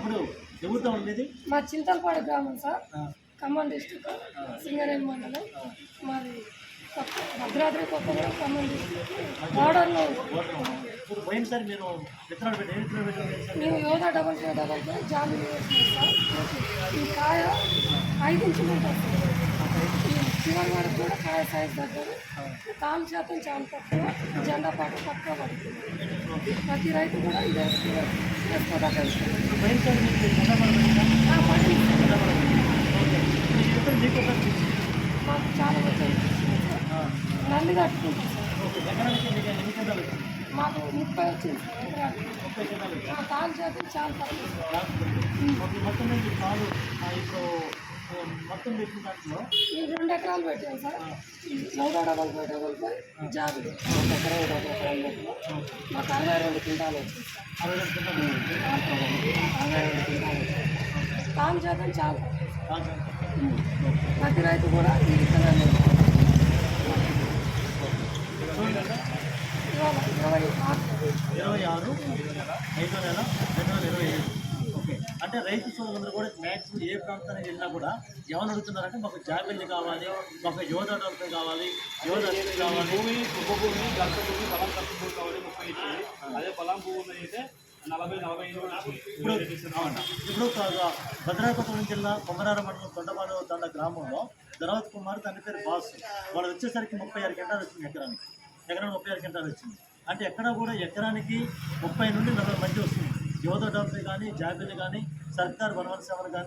తమ్ముడు మా చింతలపాడు గ్రామం సార్. ఖమ్మం డిస్టిక్ సింగరేణి మండలం. మాది భద్రాద్రి కొత్తగూడెం ఖమ్మం డిస్టిక్. బార్డర్లో ఇప్పుడు పోయినసారి మీరు విత్తనాలు పెట్టి ఏ విత్తనాలు పెట్టి మేము yoga double five double five sir. ఈ కాయ ఐదు ఇంచులు ఉంటుంది చివరి వరకు కూడా కాయ సైజ్ తగ్గదు. తాను శాతం చాలా తక్కువ. జెండా పాట తక్కువ పడుతుంది. ప్రతి రైతు కూడా ఇదే వేసుకోదగ్గ మాకు చాలా వచ్చాయి నల్లి కట్టుకుంటాం సార్ ఓకే మాకు ముప్పై వచ్చింది సార్ ముప్పై కింటాలు చాలా తక్కువ మొత్తం కాలు మొత్తం పెట్టిన దాంట్లో ఈ రెండు ఎకరాలు పెట్టాను సార్ నూట డబల్ ఫైవ్ డబల్ ఫైవ్ జాబీ ఒక ఎకరా ఒక ఎకరాలు పెట్టిన మాకు అరవై రెండు క్వింటాలు వచ్చింది తాను శాతం చాలా. ప్రతి రైతు కూడా ఈ విత్తనాన్ని ఇరవై ఆరు. ఇరవై ఆరు ఐదో నెల రెండు వేల ఇరవై ఏడు అంటే రైతు సోదరులందరూ కూడా మ్యాక్సిమం ఏ ప్రాంతానికి వెళ్ళినా కూడా ఏమని అడుగుతున్నారంటే మాకు జాబిల్లి కావాలి మాకు యోధ డబ్బు కావాలి యోధ కావాలి. భూమి భూమి గంట భూమి పొలం కట్టు భూమి కావాలి ముప్పై ఇచ్చింది అదే పొలం భూమి అయితే నలభై నలభై ఇప్పుడు ఇప్పుడు జిల్లా కొమరారం మండలం తొండపాడు తండ గ్రామంలో ధనవత్ కుమార్ తన పేరు బాస్. వాళ్ళు వచ్చేసరికి ముప్పై ఆరు గంటలు వచ్చింది ఎకరానికి. ఎకరానికి ముప్పై ఆరు గంటలు వచ్చింది. అంటే ఎక్కడ కూడా ఎకరానికి ముప్పై నుండి నలభై మధ్య వస్తుంది యువత డబ్బు కానీ జాబీలు కానీ సర్కార్ వన్ వన్ సెవెన్ కానీ